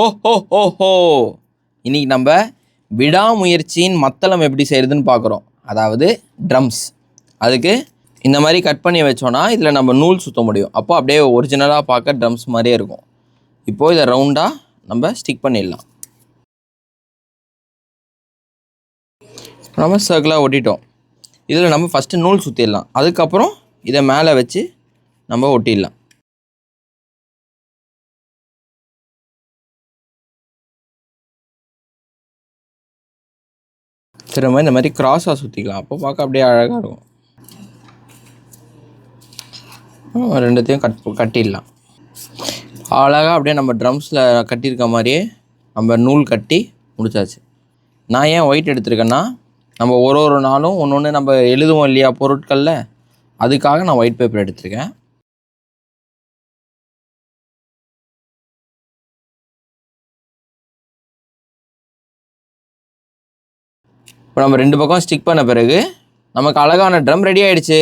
ஓ ஹோ ஹோ ஹோ. இன்னைக்கு நம்ம விடாமுயற்சியின் மத்தளம் எப்படி செய்கிறதுன்னு பார்க்குறோம். அதாவது ட்ரம்ஸ் அதுக்கு இந்த மாதிரி கட் பண்ணி வச்சோன்னா இதில் நம்ம நூல் சுத்த முடியும். அப்போ அப்படியே ஒரிஜினலாக பார்க்க ட்ரம்ஸ் மாதிரியே இருக்கும். இப்போது இதை ரவுண்டாக நம்ம ஸ்டிக் பண்ணிடலாம். நம்ம சர்க்கிளாக ஒட்டிட்டோம். இதில் நம்ம ஃபஸ்ட்டு நூல் சுற்றிடலாம் அதுக்கப்புறம் இதை மேலே வச்சு நம்ம ஒட்டிடலாம். திரும்ப இந்த மாதிரி கிராஸாக சுற்றிக்கலாம் அப்போ பார்க்க அப்படியே அழகாக இருக்கும். ரெண்டுத்தையும் கட் கட்டிடலாம். அழகாக அப்படியே நம்ம ட்ரம்ஸில் கட்டியிருக்க மாதிரியே நம்ம நூல் கட்டி முடிச்சாச்சு. நான் ஏன் ஒயிட் எடுத்திருக்கேன்னா நம்ம ஒரு ஒரு நாளும் ஒன்று ஒன்று நம்ம எழுதுவோம் இல்லையா பொருட்களில் அதுக்காக நான் ஒயிட் பேப்பர் எடுத்திருக்கேன். இப்போ நம்ம ரெண்டு பக்கம் ஸ்டிக் பண்ண பிறகு நமக்கு அழகான ட்ரம் ரெடி ஆகிடுச்சு